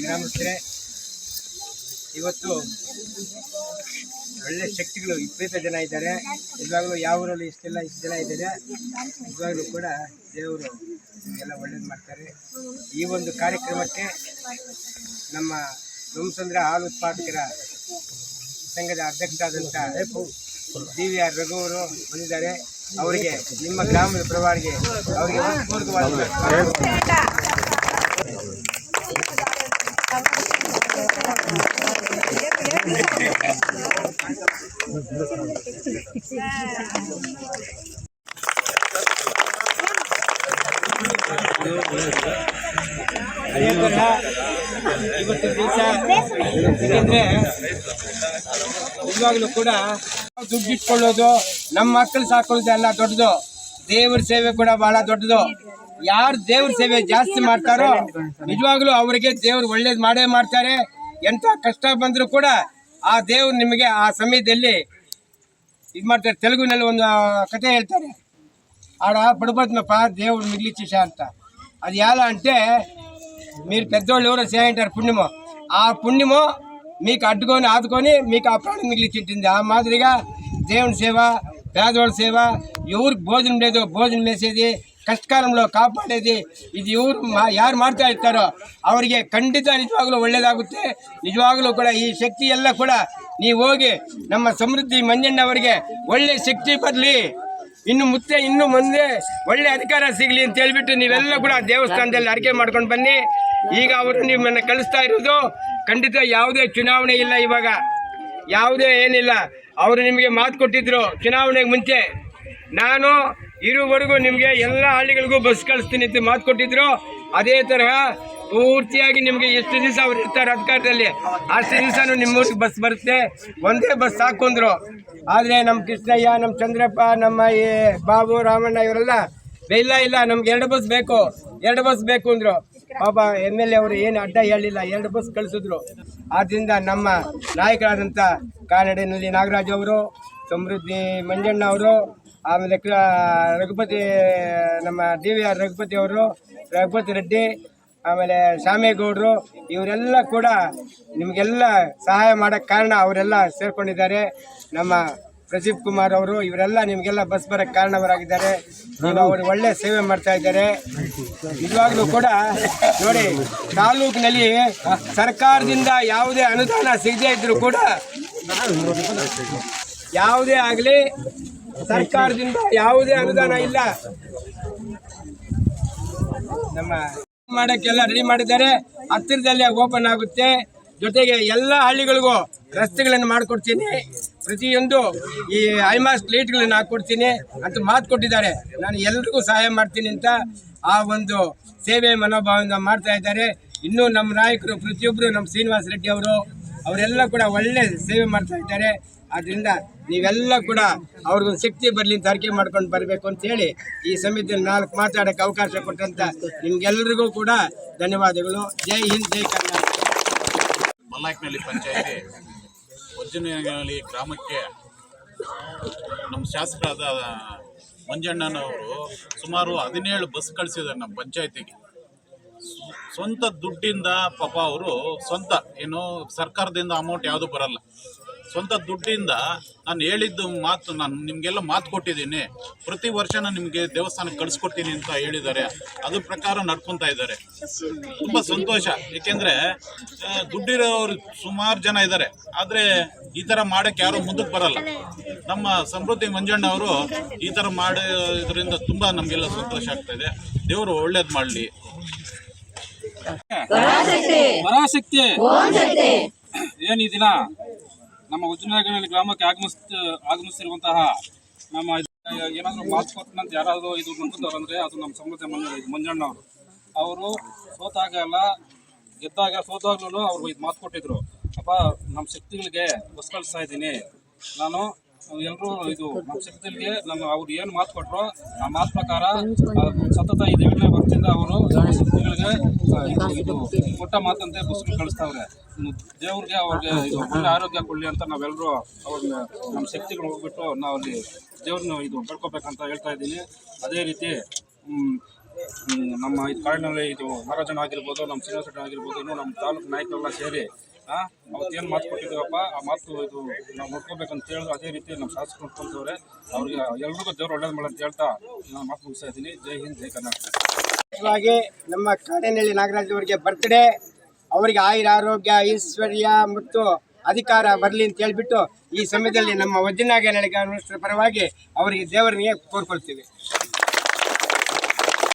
ಗ್ರಾಮಸ್ಥರೇ. ಇವತ್ತು ಒಳ್ಳೆ ಶಕ್ತಿಗಳು ವಿಪರೀತ ಜನ ಇದ್ದಾರೆ. ಇವಾಗಲೂ ಯಾವ ಊರಲ್ಲಿ ಇಷ್ಟೆಲ್ಲ ಇಷ್ಟು ಜನ ಇದ್ದಾರೆ. ಇವಾಗಲೂ ಕೂಡ ದೇವರು ಎಲ್ಲ ಒಳ್ಳೇದು ಮಾಡ್ತಾರೆ. ಈ ಒಂದು ಕಾರ್ಯಕ್ರಮಕ್ಕೆ ನಮ್ಮ ಸೋಮಚಂದ್ರ ಹಾಲು ಉತ್ಪಾದಕರ ಸಂಘದ ಅಧ್ಯಕ್ಷರಾದಂಥ ಡಿ ವಿ ಆರ್ ರಘು ಅವರು ಬಂದಿದ್ದಾರೆ. ಅವರಿಗೆ ನಿಮ್ಮ ಗ್ರಾಮದ ಪ್ರವಾರಿಗೆ ಅವರಿಗೆ ಇವತ್ತಿನ ದಿವಸ ನಿಜವಾಗ್ಲೂ ಕೂಡ ದುಡ್ಡು ಇಟ್ಕೊಳ್ಳೋದು, ನಮ್ಮ ಮಕ್ಕಳು ಸಾಕೊಳ್ಳೋದು ಎಲ್ಲ ದೊಡ್ಡದು. ದೇವ್ರ ಸೇವೆ ಕೂಡ ಬಹಳ ದೊಡ್ಡದು. ಯಾರು ದೇವ್ರ ಸೇವೆ ಜಾಸ್ತಿ ಮಾಡ್ತಾರೋ, ನಿಜವಾಗ್ಲೂ ಅವರಿಗೆ ದೇವ್ರು ಒಳ್ಳೇದು ಮಾಡೇ ಮಾಡ್ತಾರೆ. ಎಂತ ಕಷ್ಟ ಬಂದರೂ ಕೂಡ ಆ ದೇವ್ರು ನಿಮಗೆ ಆ ಸಮಯದಲ್ಲಿ ಇದು ಮಾಡ್ತಾರೆ ತೆಲುಗುನಲ್ಲಿ ಒಂದು ಕತೆ ಹೇಳ್ತಾರೆ. ఆడ పడిపోతుందప్పా దేవుడు మిగిలిచ్చేసా అది ఎలా అంటే మీరు పెద్దోళ్ళు ఎవరో చేయంటారు పుణ్యమో. ఆ పుణ్యమో మీకు అడ్డుకొని ఆదుకొని మీకు ఆ ప్రాణం మిగిలిచ్చింటుంది ఆ మాదిరిగా దేవుని సేవ పేదవాళ్ళ సేవ ఎవరు భోజనం లేదో భోజనం వేసేది ಕಷ್ಟಕಾಲಂಲೋ ಕಾಪಾಡೇದಿ ಇದು ಇವರು ಮಾ ಯಾರು ಮಾಡ್ತಾ ಇರ್ತಾರೋ ಅವರಿಗೆ ಖಂಡಿತ ನಿಜವಾಗಲೂ ಒಳ್ಳೆಯದಾಗುತ್ತೆ ನಿಜವಾಗಲೂ ಕೂಡ ಈ ಶಕ್ತಿ ಎಲ್ಲ ಕೂಡ ನೀವು ಹೋಗಿ ನಮ್ಮ ಸಮೃದ್ಧಿ ಮಂಜಣ್ಣವರಿಗೆ ಒಳ್ಳೆಯ ಶಕ್ತಿ ಬರಲಿ ಇನ್ನು ಮುತ್ತೆ, ಇನ್ನು ಮುಂದೆ ಒಳ್ಳೆ ಅಧಿಕಾರ ಸಿಗಲಿ ಅಂತ ಹೇಳ್ಬಿಟ್ಟು ನೀವೆಲ್ಲ ಕೂಡ ದೇವಸ್ಥಾನದಲ್ಲಿ ಅರಿಕೆ ಮಾಡ್ಕೊಂಡು ಬನ್ನಿ. ಈಗ ಅವರು ನಿಮ್ಮನ್ನು ಕಳಿಸ್ತಾ ಇರೋದು ಖಂಡಿತ ಯಾವುದೇ ಚುನಾವಣೆ ಇಲ್ಲ ಇವಾಗ. ಯಾವುದೇ ಏನಿಲ್ಲ. ಅವರು ನಿಮಗೆ ಮಾತು ಕೊಟ್ಟಿದ್ರು ಚುನಾವಣೆಗೆ ಮುಂಚೆ. ನಾನು ಇರುವವರೆಗೂ ನಿಮಗೆ ಎಲ್ಲ ಹಳ್ಳಿಗಳಿಗೂ ಬಸ್ ಕಳಿಸ್ತೀನಿ ಅಂತ ಮಾತು ಕೊಟ್ಟಿದ್ರು. ಅದೇ ತರಹ ಪೂರ್ತಿಯಾಗಿ ನಿಮಗೆ ಎಷ್ಟು ದಿವಸ ಅವ್ರು ಇರ್ತಾರೆ ಅಧಿಕಾರದಲ್ಲಿ, ಅಷ್ಟು ದಿವಸನೂ ನಿಮ್ಮೂರಿಗೆ ಬಸ್ ಬರುತ್ತೆ. ಒಂದೇ ಬಸ್ ಹಾಕೊಂಡ್ರು. ಆದರೆ ನಮ್ಮ ಕೃಷ್ಣಯ್ಯ ನಮ್ಮ ಚಂದ್ರಪ್ಪ, ನಮ್ಮ ಈ ಬಾಬು, ರಾಮಣ್ಣ ಇವರೆಲ್ಲ ಇಲ್ಲ ಇಲ್ಲ, ನಮ್ಗೆ ಎರಡು ಬಸ್ ಬೇಕು, ಎರಡು ಬಸ್ ಬೇಕು ಅಂದ್ರು. ಪಾಪ ಎಂ ಎಲ್ ಎ ಅವರು ಏನು ಅಡ್ಡ ಹೇಳಿಲ್ಲ ಎರಡು ಬಸ್ ಕಳಿಸಿದ್ರು. ಆದ್ದರಿಂದ ನಮ್ಮ ನಾಯಕರಾದಂಥ ಕಾನಡಿನಲ್ಲಿ ನಾಗರಾಜ್ ಅವರು, ಸಮೃದ್ಧಿ ಮಂಜಣ್ಣ ಅವರು, ಆಮೇಲೆ ರಘುಪತಿ, ನಮ್ಮ ಡಿ ವಿ ಆರ್ ರಘುಪತಿ ಅವರು ರಘುಪತಿ ರೆಡ್ಡಿ, ಆಮೇಲೆ ಶಾಮೇಗೌಡರು, ಇವರೆಲ್ಲ ಕೂಡ ನಿಮಗೆಲ್ಲ ಸಹಾಯ ಮಾಡೋಕ್ಕೆ ಕಾರಣ ಅವರೆಲ್ಲ ಸೇರ್ಕೊಂಡಿದ್ದಾರೆ. ನಮ್ಮ ಪ್ರದೀಪ್ ಕುಮಾರ್ ಅವರು, ಇವರೆಲ್ಲ ನಿಮಗೆಲ್ಲ ಬಸ್ ಬರೋಕ್ಕೆ ಕಾರಣವರಾಗಿದ್ದಾರೆ. ಅವರು ಒಳ್ಳೆ ಸೇವೆ ಮಾಡ್ತಾ ಇದ್ದಾರೆ. ನಿಜವಾಗ್ಲೂ ಕೂಡ ನೋಡಿ, ತಾಲೂಕಿನಲ್ಲಿ ಸರ್ಕಾರದಿಂದ ಯಾವುದೇ ಅನುದಾನ ಸಿಗದೇ ಇದ್ರೂ ಕೂಡ ಯಾವುದೇ ಆಗಲಿ ಸರ್ಕಾರದಿಂದ ಯಾವುದೇ ಅನುದಾನ ಇಲ್ಲ. ನಮ್ಮ ಮಾಡಕ್ಕೆಲ್ಲ ರೆಡಿ ಮಾಡಿದ್ದಾರೆ. ಹತ್ತಿರದಲ್ಲೇ ಓಪನ್ ಆಗುತ್ತೆ. ಜೊತೆಗೆ ಎಲ್ಲ ಹಳ್ಳಿಗಳಿಗೂ ರಸ್ತೆಗಳನ್ನು ಮಾಡಿಕೊಡ್ತೀನಿ. ಪ್ರತಿಯೊಂದು ಈ ಐಮಾಸ್ ಲೈಟ್ಗಳನ್ನು ಹಾಕ್ಕೊಡ್ತೀನಿ. ಅಂತ ಮಾತು ಕೊಟ್ಟಿದ್ದಾರೆ. ನಾನು ಎಲ್ರಿಗೂ ಸಹಾಯ ಮಾಡ್ತೀನಿ ಅಂತ ಆ ಒಂದು ಸೇವೆ ಮನೋಭಾವದಿಂದ ಮಾಡ್ತಾ ಇದ್ದಾರೆ. ಇನ್ನೂ ನಮ್ಮ ನಾಯಕರು, ಪ್ರತಿಯೊಬ್ಬರು, ನಮ್ಮ ಶ್ರೀನಿವಾಸ ರೆಡ್ಡಿ ಅವರು, ಅವರೆಲ್ಲ ಕೂಡ ಒಳ್ಳೆ ಸೇವೆ ಮಾಡ್ತಾ ಇದ್ದಾರೆ. ಆದ್ದರಿಂದ ನೀವೆಲ್ಲ ಕೂಡ ಅವ್ರಿಗೊಂದು ಶಕ್ತಿ ಬರಲಿ ಅಂತ ಅರಿಕೆ ಮಾಡ್ಕೊಂಡು ಬರಬೇಕು ಅಂತ ಹೇಳಿ ಈ ಸಮಿತಿಯಲ್ಲಿ ನಾಲ್ಕು ಮಾತಾಡೋಕ್ಕೆ ಅವಕಾಶ ಕೊಟ್ಟಂತ ನಿಮ್ಗೆಲ್ರಿಗೂ ಕೂಡ ಧನ್ಯವಾದಗಳು. ಜೈ ಹಿಂದ್, ಜೈ ಕರ್ನಾಟಕ. ಪಂಚಾಯಿತಿ ಪಂಚಾಯತಿ ಒಜ್ಜನಹಳ್ಳಿ ಗ್ರಾಮಕ್ಕೆ ನಮ್ಮ ಶಾಸಕರಾದ ಮಂಜಣ್ಣನವರು ಸುಮಾರು ಹದಿನೇಳು ಬಸ್ ಕಳಿಸಿದ್ದಾರೆ ನಮ್ಮ ಪಂಚಾಯತಿಗೆ. ಸ್ವಂತ ದುಡ್ಡಿಂದ ಪಾಪ ಅವರು ಸ್ವಂತ, ಏನು ಸರ್ಕಾರದಿಂದ ಅಮೌಂಟ್ ಯಾವುದು ಬರಲ್ಲ. ಸ್ವಂತ ದುಡ್ಡಿಂದ ನಾನು ಹೇಳಿದ್ದು ಮಾತು, ನಾನು ನಿಮಗೆಲ್ಲ ಮಾತು ಕೊಟ್ಟಿದ್ದೀನಿ. ಪ್ರತಿ ವರ್ಷ ನಾನು ನಿಮಗೆ ದೇವಸ್ಥಾನಕ್ಕೆ ಕಳಿಸ್ಕೊಡ್ತೀನಿ ಅಂತ ಹೇಳಿದ್ದಾರೆ. ಅದ್ರ ಪ್ರಕಾರ ನಡ್ಕೊತಾ ಇದ್ದಾರೆ. ತುಂಬ ಸಂತೋಷ. ಏಕೆಂದರೆ ದುಡ್ಡಿರೋರು ಸುಮಾರು ಜನ ಇದ್ದಾರೆ. ಆದರೆ ಈ ಥರ ಮಾಡೋಕ್ಕೆ ಯಾರೂ ಮುಂದಕ್ಕೆ ಬರಲ್ಲ. ನಮ್ಮ ಸಮೃದ್ಧಿ ಮಂಜಣ್ಣ ಅವರು ಈ ಥರ ಮಾಡೋದ್ರಿಂದ ತುಂಬ ನಮಗೆಲ್ಲ ಸಂತೋಷ ಆಗ್ತಾಯಿದೆ ದೇವರು ಒಳ್ಳೇದು ಮಾಡಲಿ. ಪರಾಶಕ್ತಿ. ಏನು ಈ ದಿನ ನಮ್ಮ ಉಜ್ಜನಗರಲ್ಲಿ ಗ್ರಾಮಕ್ಕೆ ಆಗಮಿಸ್ ಆಗಮಿಸ್ತಿರುವಂತಹ ನಮ್ಮ ಏನಾದರೂ ಮಾತು ಕೊಟ್ಟನಂತ ಯಾರಾದರೂ ಇದು ಅಂದರೆ ಅದು ನಮ್ಮ ಸಮೃದ್ಧ ಮಂಜ ಮಂಜಣ್ಣ ಅವರು ಅವರು ಸೋತಾಗ ಎಲ್ಲ ಗೆದ್ದಾಗ ಸೋತಾಗ್ಲೂ ಅವ್ರು ಇದು ಮಾತು ಕೊಟ್ಟಿದ್ರು. ಅಪ್ಪ ನಮ್ಮ ಶಕ್ತಿಗಳಿಗೆ ಬಸ್ ಕಳಿಸ್ತಾ ಇದ್ದೀನಿ. ನಾನು ಎಲ್ಲರೂ ಇದು ನಮ್ಮ ಶಕ್ತಿಗಳಿಗೆ ನಮ್ಮ ಅವ್ರು ಏನು ಮಾತು ಕೊಟ್ಟರು ಆ ಮಾತು ಪ್ರಕಾರ ಸತತ ಇದು ಎರಡನೇ ವರ್ಷದಿಂದ ಅವರು ಕೊಟ್ಟ ಮಾತಂತೆ ಬಸ್ಗಳು ಕಳಿಸ್ತಾವ್ರೆ. ದೇವ್ರಿಗೆ ಅವ್ರಿಗೆ ಇದು ಒಳ್ಳೆ ಆರೋಗ್ಯ ಕೊಡಲಿ ಅಂತ ನಾವೆಲ್ಲರೂ ಅವ್ರನ್ನ ನಮ್ಮ ಶಕ್ತಿಗಳು ಹೋಗ್ಬಿಟ್ಟು ನಾವು ಅಲ್ಲಿ ದೇವ್ರನ್ನ ಇದು ಪಡ್ಕೋಬೇಕಂತ ಹೇಳ್ತಾ ಇದ್ದೀನಿ. ಅದೇ ರೀತಿ ನಮ್ಮ ಇದು ಕಾಡಿನಲ್ಲಿ ಇದು ಮಹಾರಾಜನ ಆಗಿರ್ಬೋದು ನಮ್ಮ ಶ್ರೀನಿವಾಸ ಆಗಿರ್ಬೋದು ಇನ್ನು ನಮ್ಮ ತಾಲೂಕು ನಾಯಕರೆಲ್ಲ ಸೇರಿ ಆ, ಅವತ್ತೇನು ಮಾತು ಕೊಟ್ಟಿದ್ದೀವಪ್ಪ ಆ ಮಾತು ಇದು ನಾವು ನೋಡ್ಕೋಬೇಕಂತ ಹೇಳಿದ್ರು. ಅದೇ ರೀತಿ ನಮ್ಮ ಶಾಸಕರು ನೋಡ್ಕೊಂತವ್ರೆ ಅವ್ರಿಗೆ ಎಲ್ರಿಗೂ ದೇವ್ರು ಒಳ್ಳೇದು ಅಂತ ಹೇಳ್ತಾ ನಾನು ಮಾತು ಮುಗಿಸ್ತಾ ಇದ್ದೀನಿ. ಜೈ ಹಿಂದ್ ಜೈ ಕರ್ನಾಟಕ. ನಮ್ಮ ಕಾಡೇನಹಳ್ಳಿ ನಾಗರಾಜ್ ಅವರಿಗೆ ಬರ್ತ್ಡೇ ಅವರಿಗೆ ಆಯುರ, ಆರೋಗ್ಯ, ಐಶ್ವರ್ಯ ಮತ್ತು ಅಧಿಕಾರ ಬರಲಿ ಅಂತ ಹೇಳ್ಬಿಟ್ಟು ಈ ಸಮಯದಲ್ಲಿ ನಮ್ಮ ವಜ್ರನಾಗನಹಳ್ಳಿ ಪರವಾಗಿ ಅವರಿಗೆ ದೇವರಿಗೆ ಕೋರ್ಕೊಳ್ತೀವಿ.